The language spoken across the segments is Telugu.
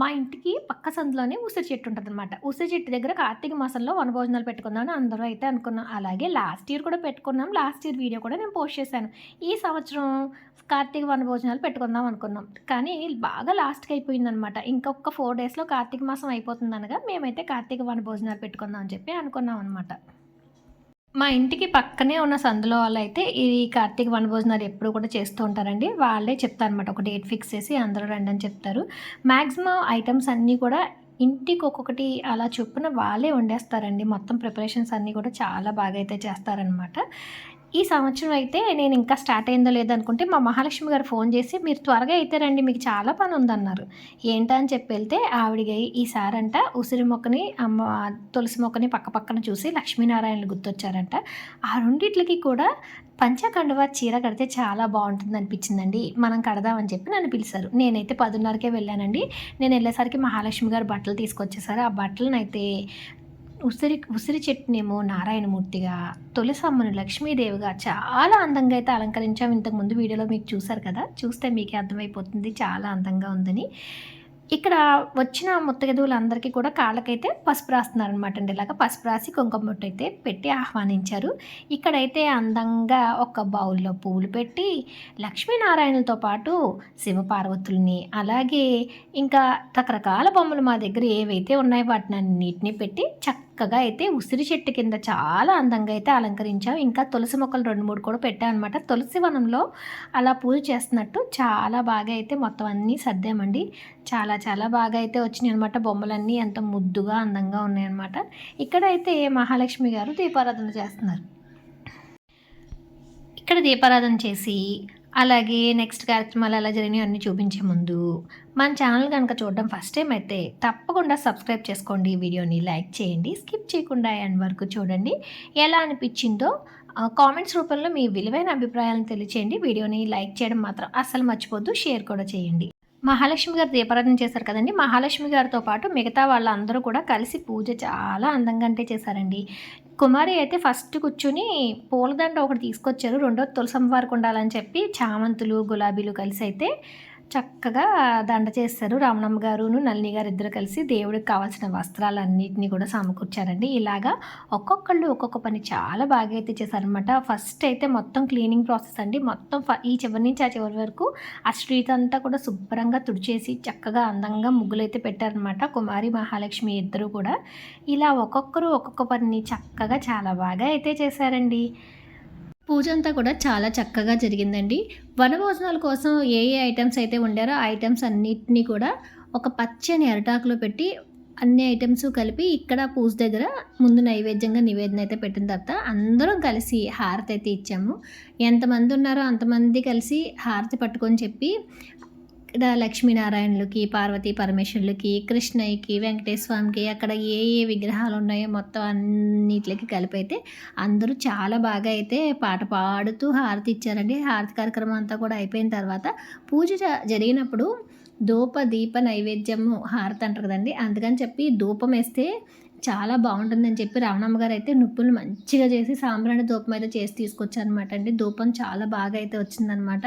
మా ఇంటికి పక్క సందులోనే ఉసిరి చెట్టు ఉంటుంది అనమాట ఉసిరి చెట్టు దగ్గర కార్తీక మాసంలో వనభోజనాలు పెట్టుకుందామని అందరూ అయితే అనుకున్నాం. అలాగే లాస్ట్ ఇయర్ కూడా పెట్టుకున్నాం. లాస్ట్ ఇయర్ వీడియో కూడా నేను పోస్ట్ చేశాను. ఈ సంవత్సరం కార్తీక వనభోజనాలు పెట్టుకుందాం అనుకున్నాం. కానీ బాగా లాస్ట్కి అయిపోయిందనమాట ఇంకొక ఫోర్ డేస్లో కార్తీక మాసం అయిపోతుంది అనగా మేమైతే కార్తీక వనభోజనాలు పెట్టుకుందాం అని చెప్పి అనుకున్నాం అనమాట మా ఇంటికి పక్కనే ఉన్న సందులో వాళ్ళు అయితే ఈ కార్తీక వనభోజనాలు ఎప్పుడు కూడా చేస్తూ ఉంటారండి. వాళ్ళే చెప్తారనమాట ఒక డేట్ ఫిక్స్ చేసి అందరూ రండి అని చెప్తారు. మ్యాక్సిమం ఐటమ్స్ అన్నీ కూడా ఇంటికి ఒక్కొక్కటి అలా చొప్పున వాళ్ళే వండేస్తారండి. మొత్తం ప్రిపరేషన్స్ అన్నీ కూడా చాలా బాగా అయితే చేస్తారనమాట ఈ సంవత్సరం అయితే నేను ఇంకా స్టార్ట్ అయిందో లేదనుకుంటే మా మహాలక్ష్మి గారు ఫోన్ చేసి మీరు త్వరగా అయితే రండి మీకు చాలా పని ఉందన్నారు. ఏంటా అని చెప్పి వెళ్తే ఆవిడ ఈసారంట ఉసిరి మొక్కని అమ్మ తులసి మొక్కని పక్క పక్కన చూసి లక్ష్మీనారాయణలు గుర్తొచ్చారంట. ఆ రెండిట్లకి కూడా పంచకండువ చీర కడితే చాలా బాగుంటుంది అనిపించిందండి. మనం కడదామని చెప్పి నన్ను పిలిచారు. నేనైతే పదున్నరకే వెళ్ళానండి. నేను వెళ్ళేసరికి మహాలక్ష్మి గారు బట్టలు తీసుకొచ్చేసారు. ఆ బట్టలను అయితే ఉసిరి ఉసిరి చెట్టునేమో నారాయణమూర్తిగా తొలిసమ్మను లక్ష్మీదేవిగా చాలా అందంగా అయితే అలంకరించాం. ఇంతకుముందు వీడియోలో మీకు చూసారు కదా? చూస్తే మీకే అర్థమైపోతుంది. చాలా అందంగా ఉందని. ఇక్కడ వచ్చిన ముత్తగదువులందరికీ కూడా కాళ్ళకైతే పసుపు రాస్తున్నారు అనమాట అండి. ఇలాగా పసుపు రాసి కుంకుమ బొట్టు అయితే పెట్టి ఆహ్వానించారు. ఇక్కడైతే అందంగా ఒక బౌల్లో పూలు పెట్టి లక్ష్మీనారాయణలతో పాటు శివపార్వతుల్ని అలాగే ఇంకా రకరకాల బొమ్మలు మా దగ్గర ఏవైతే ఉన్నాయో వాటిని అన్నిటిని పెట్టి చక్క చక్కగా అయితే ఉసిరి చెట్టు కింద చాలా అందంగా అయితే అలంకరించాం ఇంకా తులసి మొక్కలు రెండు మూడు కూడా పెట్టాం అనమాట తులసి వనంలో అలా పూజ చేస్తున్నట్టు చాలా బాగా అయితే మొత్తం అన్నీ సర్దామండి. చాలా చాలా బాగా అయితే వచ్చినాయి అనమాట బొమ్మలన్నీ ఎంత ముద్దుగా అందంగా ఉన్నాయన్నమాట ఇక్కడైతే మహాలక్ష్మి గారు దీపారాధన చేస్తున్నారు? ఇక్కడ దీపారాధన చేసి అలాగే నెక్స్ట్ కార్యక్రమాలు ఎలా జరిగినాయి అన్నీ చూపించే ముందు మన ఛానల్ కనుక చూడడం ఫస్ట్ టైం అయితే తప్పకుండా సబ్స్క్రైబ్ చేసుకోండి. ఈ వీడియోని లైక్ చేయండి. స్కిప్ చేయకుండా ఎండ్ వరకు చూడండి. ఎలా అనిపించిందో కామెంట్స్ రూపంలో మీ విలువైన అభిప్రాయాలను తెలియచేయండి. వీడియోని లైక్ చేయడం మాత్రం అస్సలు మర్చిపోద్దు షేర్ కూడా చేయండి. మహాలక్ష్మి గారు దీపారాధన చేశారు కదండి. మహాలక్ష్మి గారితో పాటు మిగతా వాళ్ళందరూ కూడా కలిసి పూజ చాలా అందంగా అంటే చేశారండి. కుమారి అయితే ఫస్ట్ కూర్చుని పూలదండ ఒకటి తీసుకొచ్చారు. రెండో తులసం వారికి ఉండాలని చెప్పి చామంతులు గులాబీలు కలిసి అయితే చక్కగా దండ చేస్తారు. రామణమ్మ గారును నల్లి గారు ఇద్దరు కలిసి దేవుడికి కావాల్సిన వస్త్రాలన్నింటినీ కూడా సమకూర్చారండి. ఇలాగా ఒక్కొక్కళ్ళు ఒక్కొక్క పని చాలా బాగా అయితే చేశారనమాట ఫస్ట్ అయితే మొత్తం క్లీనింగ్ ప్రాసెస్ అండి. మొత్తం ఈ చివరి నుంచి ఆ చివరి వరకు ఆ స్ట్రీట్ అంతా కూడా శుభ్రంగా తుడిచేసి చక్కగా అందంగా ముగ్గులు అయితే పెట్టారనమాట కుమారి మహాలక్ష్మి ఇద్దరు కూడా. ఇలా ఒక్కొక్కరు ఒక్కొక్క పనిని చక్కగా చాలా బాగా అయితే చేశారండి. పూజ అంతా కూడా చాలా చక్కగా జరిగిందండి. వనభోజనాల కోసం ఏ ఏ ఐటమ్స్ అయితే ఉండారో ఆ ఐటమ్స్ అన్నిటినీ కూడా ఒక పచ్చని అరటాకులో పెట్టి అన్ని ఐటమ్స్ కలిపి ఇక్కడ పూజ దగ్గర ముందు నైవేద్యంగా నివేదన అయితే పెట్టిన తర్వాత అందరం కలిసి హారతి అయితే ఇచ్చాము. ఎంతమంది ఉన్నారో అంతమంది కలిసి హారతి పట్టుకొని చెప్పి ఇక్కడ లక్ష్మీనారాయణులకి పార్వతీ పరమేశ్వరులకి కృష్ణయ్యకి వెంకటేశ్వర అక్కడ ఏ ఏ విగ్రహాలు ఉన్నాయో మొత్తం అన్నిటికి కలిపైతే అందరూ చాలా బాగా అయితే పాట పాడుతూ హారతి ఇచ్చారండి. హారతి కార్యక్రమం అంతా కూడా అయిపోయిన తర్వాత పూజ జరిగినప్పుడు ధూప దీప నైవేద్యము హారతి అంటారు కదండి. అందుకని చెప్పి ధూపం వేస్తే చాలా బాగుంటుందని చెప్పి రావణమ్మ గారు అయితే నుప్పులు మంచిగా చేసి సాంబ్రాణి ధూపం అయితే చేసి తీసుకొచ్చారనమాట అండి. ధూపం చాలా బాగా అయితే వచ్చిందనమాట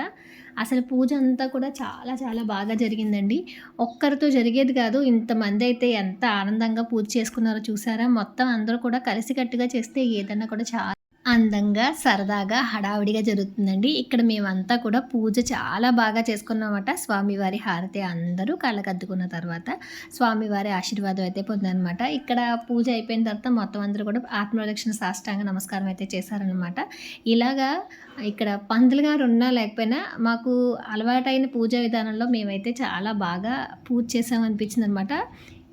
అసలు పూజ అంతా కూడా చాలా చాలా బాగా జరిగిందండి. ఒక్కరితో జరిగేది కాదు ఇంతమంది అయితే ఎంత ఆనందంగా పూజ చేసుకున్నారో చూసారా? మొత్తం అందరూ కూడా కలిసికట్టుగా చేస్తే ఏదన్నా కూడా చాలా అందంగా సరదాగా హడావిడిగా జరుగుతుందండి. ఇక్కడ మేమంతా కూడా పూజ చాలా బాగా చేసుకున్నామట. స్వామివారి హారతి అందరూ కళ్ళకద్దుకున్న తర్వాత స్వామివారి ఆశీర్వాదం అయితే పొందనమాట ఇక్కడ పూజ అయిపోయిన తర్వాత మొత్తం అందరూ కూడా ఆత్మరక్షణ సాష్టాంగ నమస్కారం అయితే చేశారనమాట ఇలాగా ఇక్కడ పంతులు గారు ఉన్నా లేకపోయినా మాకు అలవాటైన పూజా విధానంలో మేమైతే చాలా బాగా పూజ చేసామనిపించింది అనమాట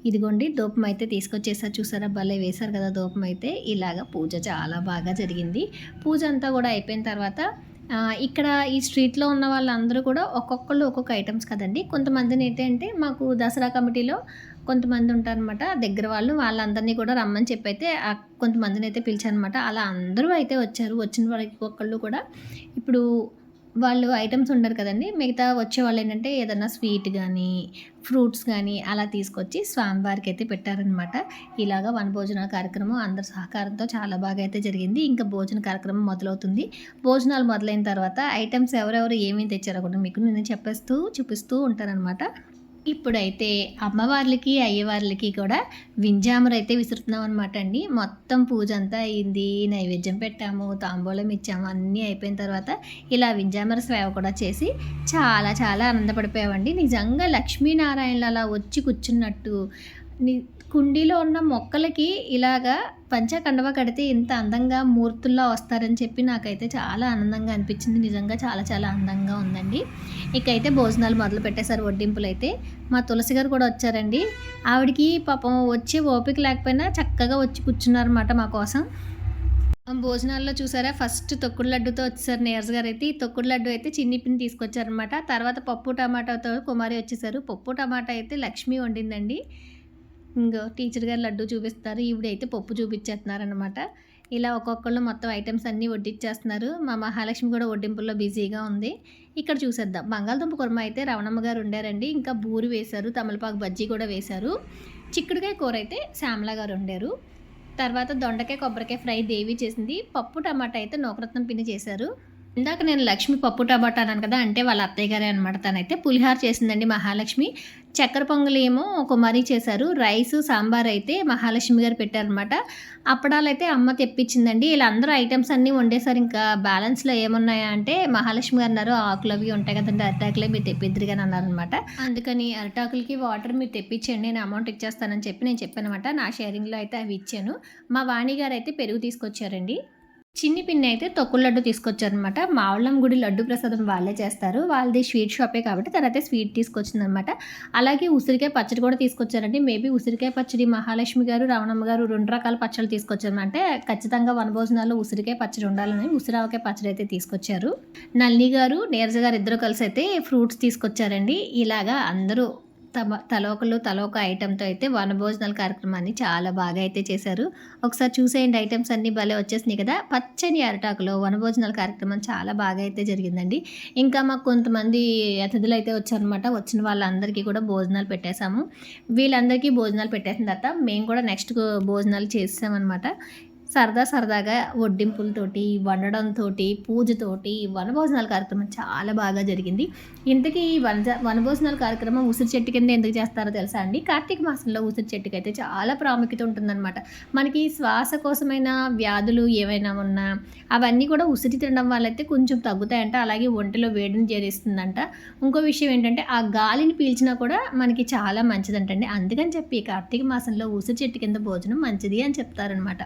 ఇదిగోండి దూపం అయితే తీసుకొచ్చేసారు చూసారా? భలే వేశారు కదా దూపం అయితే ఇలాగ పూజ చాలా బాగా జరిగింది. పూజ అంతా కూడా అయిపోయిన తర్వాత ఇక్కడ ఈ స్ట్రీట్లో ఉన్న వాళ్ళందరూ కూడా ఒక్కొక్కళ్ళు ఒక్కొక్క ఐటమ్స్ కదండి. కొంతమందిని ఏంటంటే మాకు దసరా కమిటీలో కొంతమంది ఉంటారనమాట దగ్గర వాళ్ళు వాళ్ళందరినీ కూడా రమ్మని చెప్పి అయితే కొంతమందిని అయితే పిలిచారనమాట అలా అందరూ అయితే వచ్చారు. వచ్చిన వాళ్ళకి ఒక్కళ్ళు కూడా. ఇప్పుడు వాళ్ళు ఐటమ్స్ ఉండరు కదండి. మిగతా వచ్చే వాళ్ళు ఏంటంటే ఏదన్నా స్వీట్ కానీ ఫ్రూట్స్ కానీ అలా తీసుకొచ్చి స్వామివారికి అయితే పెట్టారనమాట ఇలాగ వనభోజన కార్యక్రమం అందరి సహకారంతో చాలా బాగా అయితే జరిగింది. ఇంకా భోజన కార్యక్రమం మొదలవుతుంది. భోజనాలు మొదలైన తర్వాత ఐటమ్స్ ఎవరెవరు ఏమేమి తెచ్చారో కూడా మీకు నేను చెప్పేస్తూ చూపిస్తూ ఉంటానన్నమాట. ఇప్పుడైతే అమ్మవార్లకి అయ్యవార్లకి కూడా వింజామర అయితే విసురుతున్నాం అనమాట అండి మొత్తం పూజ అంతా అయింది. నైవేద్యం పెట్టాము తాంబూలం ఇచ్చాము అన్నీ అయిపోయిన తర్వాత ఇలా వింజామర సేవ కూడా చేసి చాలా చాలా ఆనందపడిపోయామండి. నిజంగా లక్ష్మీనారాయణలు అలా వచ్చి కూర్చున్నట్టు ని కుండీలో ఉన్న మొక్కలకి ఇలాగా పంచకండవ కడితే ఇంత అందంగా మూర్తుల్లా వస్తారని చెప్పి నాకైతే చాలా ఆనందంగా అనిపించింది. నిజంగా చాలా చాలా అందంగా ఉందండి. ఇకైతే భోజనాలు మొదలు పెట్టేశారు వడ్డింపులు అయితే మా తులసి గారు కూడా వచ్చారండి. ఆవిడకి పాపం వచ్చే ఓపిక లేకపోయినా చక్కగా వచ్చి కూర్చున్నారన్నమాట మా కోసం. భోజనాల్లో చూసారా? ఫస్ట్ తొక్కుడు లడ్డుతో వచ్చేసారు నీరజ్ గారు అయితే. ఈ తొక్కుడు లడ్డు అయితే చిన్ని పిన్ని తీసుకొచ్చారనమాట తర్వాత పప్పు టమాటాతో కుమారి వచ్చేసారు. పప్పు టమాటా అయితే లక్ష్మి వండిందండి. ఇంకో టీచర్ గారు లడ్డు చూపిస్తారు. ఈవిడైతే పప్పు చూపించేస్తున్నారనమాట ఇలా ఒక్కొక్కళ్ళు మొత్తం ఐటమ్స్ అన్నీ వడ్డించేస్తున్నారు మా మహాలక్ష్మి కూడా వడ్డింపుల్లో బిజీగా ఉంది. ఇక్కడ చూసేద్దాం. బంగాళదుంప కుర్మ అయితే రవణమ్మ గారు ఉండారండి ఇంకా బూరి వేశారు. తమలపాకు బజ్జీ కూడా వేశారు. చిక్కుడుకాయ కూర అయితే శ్యామల గారు వండారు. తర్వాత దొండకాయ కొబ్బరికాయ ఫ్రై దేవి చేసింది. పప్పు టమాటా అయితే నోకరత్నం పిన్ని చేశారు. ఇందాక నేను లక్ష్మి పప్పు టమాటా అన్నాను కదా అంటే వాళ్ళ అత్తయ్య గారే అనమాట తనైతే పులిహార చేసిందండి మహాలక్ష్మి. చక్కెర పొంగలి ఏమో కుమారి చేశారు. రైస్ సాంబార్ అయితే మహాలక్ష్మి గారు పెట్టారనమాట అప్పడాలు అయితే అమ్మ తెప్పించిందండి. వీళ్ళందరూ ఐటమ్స్ అన్నీ వండేసారు ఇంకా బ్యాలెన్స్లో ఏమున్నాయా అంటే మహాలక్ష్మి గారు అన్నారు ఆకులు అవి ఉంటాయి కదండి అరిటాకులే మీరు తెప్పిద్దరు కానీ అన్నారనమాట అందుకని అరిటాకులకి వాటర్ మీరు తెప్పించండి నేను అమౌంట్ ఇచ్చేస్తానని చెప్పి నేను చెప్పానమాట నా షేరింగ్లో అయితే అవి ఇచ్చాను. మా వాణి గారు అయితే పెరుగు తీసుకొచ్చారండి. చిన్ని పిన్ని అయితే తొక్కుల లడ్డు తీసుకొచ్చారనమాట. మావళ్ళం గుడి లడ్డు ప్రసాదం వాళ్ళే చేస్తారు. వాళ్ళది స్వీట్ షాపే కాబట్టి తర్వాత స్వీట్ తీసుకొచ్చిందనమాట. అలాగే ఉసిరికాయ పచ్చడి కూడా తీసుకొచ్చారండి. మేబీ ఉసిరికాయ పచ్చడి మహాలక్ష్మి గారు రావణమ్మ గారు రెండు రకాల పచ్చళ్ళు తీసుకొచ్చారు. అంటే ఖచ్చితంగా వనభోజనాల్లో ఉసిరికాయ పచ్చడి ఉండాలని ఉసిరావకాయ పచ్చడి అయితే తీసుకొచ్చారు. నల్లి గారు నీరజ గారు ఇద్దరు కలిసి అయితే ఫ్రూట్స్ తీసుకొచ్చారండి. ఇలాగా అందరూ తమ తలోకలు తలోక ఐటెంతో అయితే వనభోజనాల కార్యక్రమాన్ని చాలా బాగా అయితే చేశారు. ఒకసారి చూసేయండి ఐటమ్స్ అన్నీ భలే వచ్చేసినాయి కదా. పచ్చని అరటాకులో వనభోజనాల కార్యక్రమం చాలా బాగా అయితే జరిగిందండి. ఇంకా మాకు కొంతమంది అతిథులు అయితే వచ్చారనమాట వచ్చిన వాళ్ళందరికీ కూడా భోజనాలు పెట్టేశాము. వీళ్ళందరికీ భోజనాలు పెట్టేసిన తర్వాత మేము కూడా నెక్స్ట్ భోజనాలు చేసామన్నమాట సరదా సరదాగా వడ్డింపులతోటి వండడంతో పూజతోటి వనభోజనాల కార్యక్రమం చాలా బాగా జరిగింది. ఇంతకీ వన వనభోజనాల కార్యక్రమం ఉసిరి చెట్టు కింద ఎందుకు చేస్తారో తెలుసా అండి? కార్తీక మాసంలో ఉసిరి చెట్టుకి అయితే చాలా ప్రాముఖ్యత ఉంటుందన్నమాట. మనకి శ్వాసకోసమైన వ్యాధులు ఏవైనా ఉన్నా అవన్నీ కూడా ఉసిరి తినడం వల్ల అయితే కొంచెం తగ్గుతాయంట. అలాగే ఒంటిలో వేడిని చేరిస్తుందంట ఇంకో విషయం ఏంటంటే ఆ గాలిని పీల్చినా కూడా మనకి చాలా మంచిదంటండి. అందుకని చెప్పి కార్తీక మాసంలో ఉసిరి చెట్టు కింద భోజనం మంచిది అని చెప్తారనమాట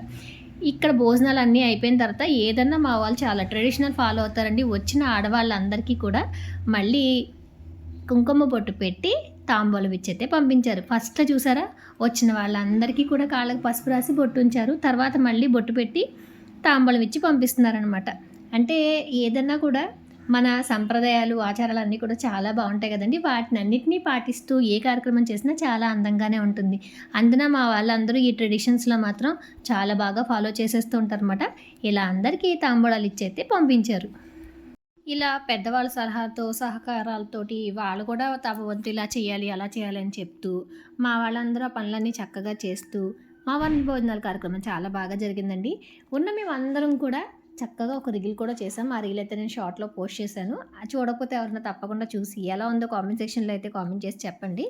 ఇక్కడ భోజనాలు అన్నీ అయిపోయిన తర్వాత ఏదన్నా మా వాళ్ళు చాలా ట్రెడిషనల్ ఫాలో అవుతారండి. వచ్చిన ఆడవాళ్ళందరికీ కూడా మళ్ళీ కుంకుమ బొట్టు పెట్టి తాంబూలం ఇచ్చైతే పంపించారు. ఫస్ట్ చూసారా? వచ్చిన వాళ్ళందరికీ కూడా కాళ్ళకు పసుపు రాసి బొట్టు ఉంచారు. తర్వాత మళ్ళీ బొట్టు పెట్టి తాంబూలం ఇచ్చి పంపిస్తున్నారనమాట అంటే ఏదన్నా కూడా మన సంప్రదాయాలు ఆచారాలు అన్నీ కూడా చాలా బాగుంటాయి కదండి. వాటిని అన్నింటినీ పాటిస్తూ ఏ కార్యక్రమం చేసినా చాలా అందంగానే ఉంటుంది. అందున మా వాళ్ళందరూ ఈ ట్రెడిషన్స్లో మాత్రం చాలా బాగా ఫాలో చేసేస్తూ ఉంటారనమాట ఇలా అందరికీ తాంబూలాలు ఇచ్చైతే పంపించారు. ఇలా పెద్దవాళ్ళ సలహాతో సహకారాలతోటి వాళ్ళు కూడా తమ వంతు ఇలా చేయాలి అలా చేయాలి అని చెప్తూ మా వాళ్ళందరూ పనులన్నీ చక్కగా చేస్తూ మా వన్ భోజనాల కార్యక్రమం చాలా బాగా జరిగిందండి. ఉన్న మేమందరం కూడా చక్కగా ఒక రీల్ కూడా చేశాం ఆ రీల్ అయితే నేను షార్ట్లో పోస్ట్ చేశాను. చూడకపోతే ఎవరైనా తప్పకుండా చూసి ఎలా ఉందో కామెంట్ సెక్షన్లో అయితే కామెంట్ చేసి చెప్పండి.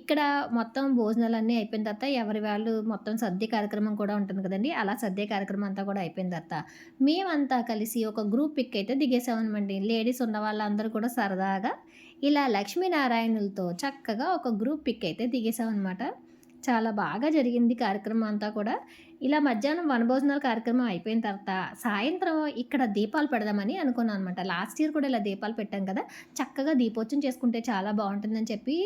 ఇక్కడ మొత్తం భోజనాలన్నీ అయిపోయిన తర్వాత ఎవరి వాళ్ళు మొత్తం సద్య కార్యక్రమం కూడా ఉంటుంది కదండి. అలా సద్య కార్యక్రమం అంతా కూడా అయిపోయిన తర్వాత మేమంతా కలిసి ఒక గ్రూప్ పిక్ అయితే దిగేసామనమండి లేడీస్ ఉన్న వాళ్ళందరూ కూడా సరదాగా ఇలా లక్ష్మీనారాయణులతో చక్కగా ఒక గ్రూప్ పిక్ అయితే దిగేసామన్నమాట. చాలా బాగా జరిగింది కార్యక్రమం అంతా కూడా. ఇలా మధ్యాహ్నం వనభోజనాల కార్యక్రమం అయిపోయిన తర్వాత సాయంత్రం ఇక్కడ దీపాలు పెడదామని అనుకున్నాను అనమాట లాస్ట్ ఇయర్ కూడా ఇలా దీపాలు పెట్టాం కదా. చక్కగా దీపోత్సవం చేసుకుంటే చాలా బాగుంటుందని చెప్పి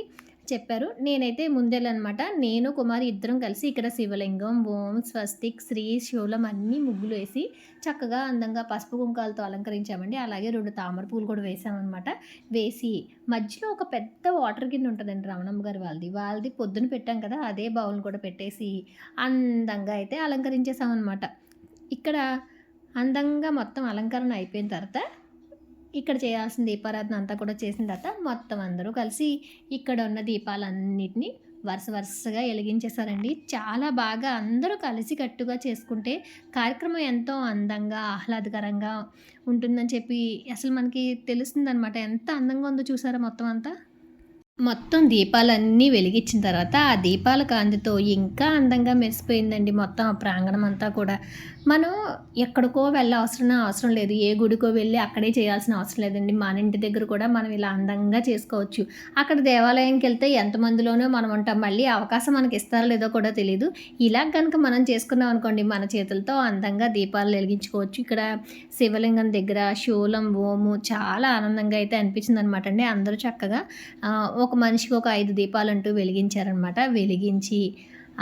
చెప్పారు. నేనైతే ముందెళ్ళనమాట. నేను కుమారి ఇద్దరం కలిసి ఇక్కడ శివలింగం ఓం స్వస్తిక్ శ్రీ శివలం అన్నీ ముగ్గులు వేసి చక్కగా అందంగా పసుపు కుంకాలతో అలంకరించామండి. అలాగే రెండు తామర పూలు కూడా వేసామన్నమాట వేసి మధ్యలో ఒక పెద్ద వాటర్ గిన్నె ఉంటుందండి రమణమ్మ గారి వాళ్ళది. వాళ్ళది పొద్దున పెట్టాం కదా అదే బౌల్ని కూడా పెట్టేసి అందంగా అయితే అలంకరించేసామన్నమాట ఇక్కడ అందంగా మొత్తం అలంకరణ అయిపోయిన తర్వాత ఇక్కడ చేయాల్సిన దీపారాధన అంతా కూడా చేసిన తర్వాత మొత్తం అందరూ కలిసి ఇక్కడ ఉన్న దీపాలన్నిటిని వరుస వరుసగా వెలిగించేశారండి. చాలా బాగా అందరూ కలిసి కట్టుగా చేసుకుంటే కార్యక్రమం ఎంతో అందంగా ఆహ్లాదకరంగా ఉంటుందని చెప్పి అసలు మనకి తెలుస్తుందనమాట ఎంత అందంగా ఉందో చూసారా మొత్తం అంతా? మొత్తం దీపాలన్నీ వెలిగించిన తర్వాత ఆ దీపాల కాంతితో ఇంకా అందంగా మెరిసిపోయిందండి మొత్తం ఆ ప్రాంగణం అంతా కూడా. మనం ఎక్కడికో వెళ్ళ అవసరం అవసరం లేదు. ఏ గుడికో వెళ్ళి అక్కడే చేయాల్సిన అవసరం లేదండి. మన ఇంటి దగ్గర కూడా మనం ఇలా అందంగా చేసుకోవచ్చు. అక్కడ దేవాలయంకి వెళ్తే ఎంతమందిలోనో మనం ఉంటాం. మళ్ళీ అవకాశం మనకి ఇస్తారో లేదో కూడా తెలియదు ఇలా కనుక మనం చేసుకున్నాం అనుకోండి మన చేతులతో అందంగా దీపాలు వెలిగించుకోవచ్చు. ఇక్కడ శివలింగం దగ్గర శూలం ఓము చాలా ఆనందంగా అయితే అనిపించింది అనమాట అండి. అందరూ చక్కగా ఒక మనిషికి ఒక ఐదు దీపాలు అంటూ వెలిగించారనమాట వెలిగించి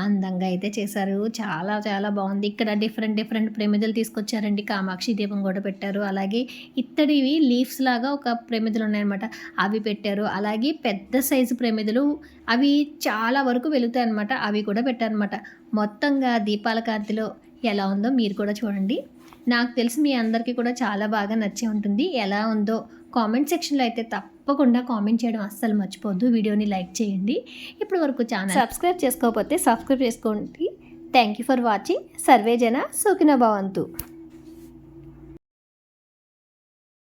అందంగా అయితే చేశారు. చాలా చాలా బాగుంది. ఇక్కడ డిఫరెంట్ డిఫరెంట్ ప్రమిదలు తీసుకొచ్చారండి. కామాక్షి దీపం కూడా పెట్టారు. అలాగే ఇత్తడివి లీవ్స్ లాగా ఒక ప్రమిదలు ఉన్నాయన్నమాట. అవి పెట్టారు. అలాగే పెద్ద సైజు ప్రమిదలు అవి చాలా వరకు వెలుగుతాయి అనమాట అవి కూడా పెట్టారనమాట మొత్తంగా దీపాల కాంతిలో ఎలా ఉందో మీరు కూడా చూడండి. నాకు తెలిసి మీ అందరికీ కూడా చాలా బాగా నచ్చే ఉంటుంది. ఎలా ఉందో కామెంట్ సెక్షన్లో అయితే తప్పకుండా కామెంట్ చేయడం అస్సలు మర్చిపోద్దు వీడియోని లైక్ చేయండి. ఇప్పటి వరకు ఛానల్ సబ్స్క్రైబ్ చేసుకోకపోతే సబ్స్క్రైబ్ చేసుకోండి. థ్యాంక్ యూ ఫర్ వాచింగ్ సర్వే జన సుఖిన భవంతు.